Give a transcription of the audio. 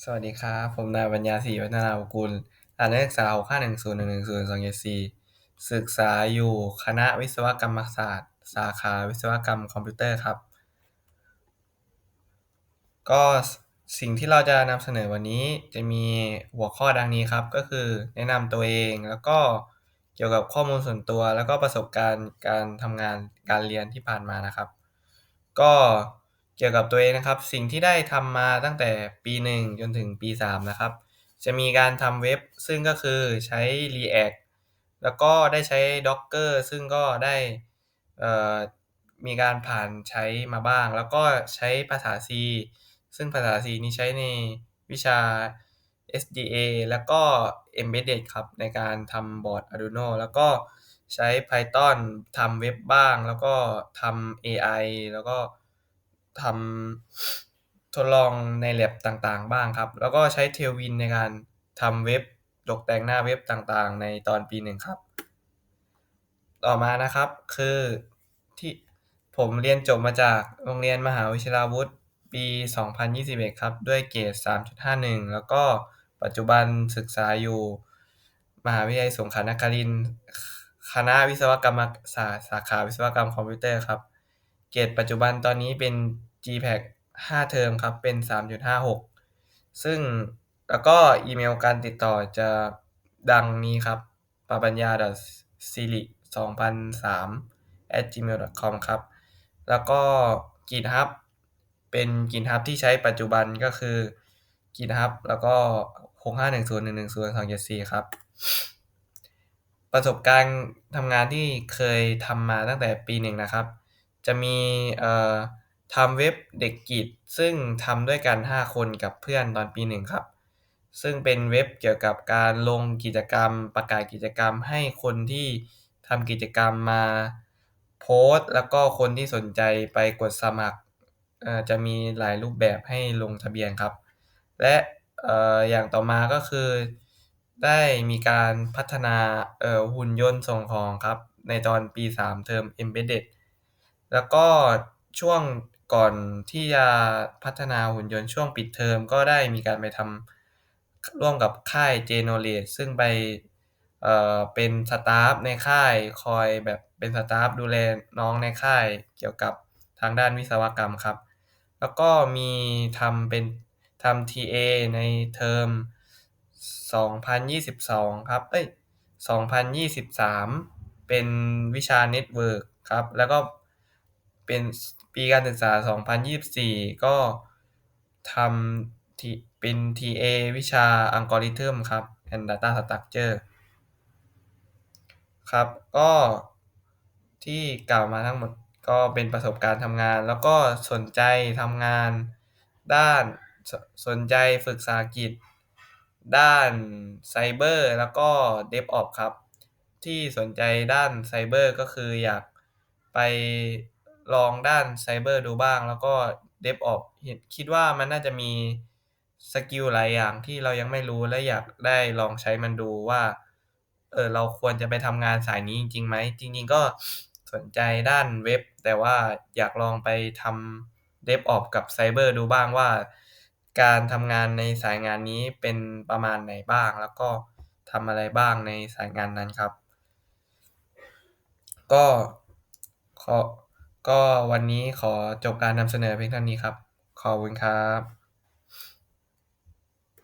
สวัสดีครับ ผมนายปัญญาศรีวัฒนากุลรหัสนักศึกษา65110110274ศึกษาอยู่คณะวิศวกรรมศาสตร์ สาขาวิศวกรรมคอมพิวเตอร์ครับ ก็สิ่งที่เราจะนำเสนอวันนี้จะมีหัวข้อดังนี้ครับ ก็คือแนะนำตัวเองแล้วก็เกี่ยวกับข้อมูลส่วนตัว แล้วก็ประสบการณ์การทำงานการเรียนที่ผ่านมานะครับ ก็ กี่ยวกับตัวเองนะครับ สิ่งที่ได้ทำมาตั้งแต่ปีหนึ่งจนถึงปีสามนะครับ จะมีการทำเว็บซึ่งก็คือใช้ React แล้วก็ได้ใช้ Docker ซึ่งก็ได้มีการผ่านใช้มาบ้าง แล้วก็ใช้ภาษา C ซึ่งภาษา C นี้ใช้ในวิชา SDA แล้วก็ Embedded ครับ ในการทำบอร์ด Arduino แล้วก็ใช้ Python ทำเว็บบ้าง แล้วก็ทำ AI แล้วก็ ทำทดลองใน lab ต่างๆ บ้างครับ แล้วก็ใช้ Tailwind ในการทำเว็บตกแต่งหน้าเว็บต่างๆ ในตอนปีหนึ่งครับ ต่อมานะครับคือที่ผมเรียนจบมาจากโรงเรียนมหาวิทยาลัยวุฒิปี 2021 ครับ ด้วยเกรด 3.51 แล้วก็ปัจจุบันศึกษาอยู่ มหาวิทยาลัยสงขลานครินทร์คณะวิศวกรรมศาสตร์สาขาวิศวกรรมคอมพิวเตอร์ครับ เกรดปัจจุบันตอนนี้เป็น GPAC 5 เทอมครับเป็น 3.56 ซึ่งแล้วก็อีเมลการติดต่อจะดังนี้ครับปปัญญา .siri 2003 @gmail.com ครับ แล้วก็ GitHub เป็น GitHub ที่ใช้ปัจจุบันก็คือ GitHub แล้วก็ 65101102274 ครับ ประสบการณ์ทำงานที่เคยทำมาตั้งแต่ปีหนึ่งนะครับ จะมีเอ่อ ทำเว็บเด็กกิจ ซึ่งทำด้วยกัน 5 คนกับเพื่อนตอนปีหนึ่งครับ ซึ่งเป็นเว็บเกี่ยวกับการลงกิจกรรม ประกาศกิจกรรมให้คนที่ทำกิจกรรมมาโพสต์ แล้วก็คนที่สนใจไปกดสมัครจะมีหลายรูปแบบให้ลงทะเบียนครับ และออย่างต่อมาก็คือ ได้มีการพัฒนาหุ่นยนต์ส่งของครับ ในตอนปี 3 เทอม Embedded แล้วก็ช่วง ก่อนที่จะพัฒนาหุ่นยนต์ช่วงปิดเทอม ก็ได้มีการไปทำร่วมกับค่าย J-Knowledge ซึ่งไปเอ่อเป็นสตาฟในค่ายคอยแบบเป็นสตาฟดูแลน้องในค่ายเกี่ยวกับทางด้านวิศวกรรมครับ แล้วก็มีทำเป็นทำ TA ในเทอม 2022 ครับ เอ้ย 2023 เป็นวิชา Network ครับ แล้วก็ เป็นปีการศึกษา 2024 ก็ทำที่เป็น TA วิชา Algorithm ครับ and Data Structure ครับ ก็ที่กล่าวมาทั้งหมดก็เป็นประสบการณ์ทำงาน แล้วก็สนใจทำงานด้านสสนใจฝึกภาษาอังกฤษ ด้านไซเบอร์แล้วก็ DevOps ครับ ที่สนใจด้านไซเบอร์ก็คืออยากไป ลองด้านไซเบอร์ดูบ้าง แล้วก็ DevOps คิดว่ามันน่าจะมีสกิลหลายอย่างที่เรายังไม่รู้และอยากได้ลองใช้มันดูว่า เออเราควรจะไปทำงานสายนี้จริงๆไหม จริง ๆ ก็สนใจด้านเว็บ แต่ว่าอยากลองไปทำ DevOps กับไซเบอร์ดูบ้างว่า การทำงานในสายงานนี้เป็นประมาณไหนบ้าง แล้วก็ทำอะไรบ้างในสายงานนั้นครับ ก็ขอ ก็วันนี้ขอจบการนำเสนอเพียงเท่านี้ครับ ขอบคุณครับ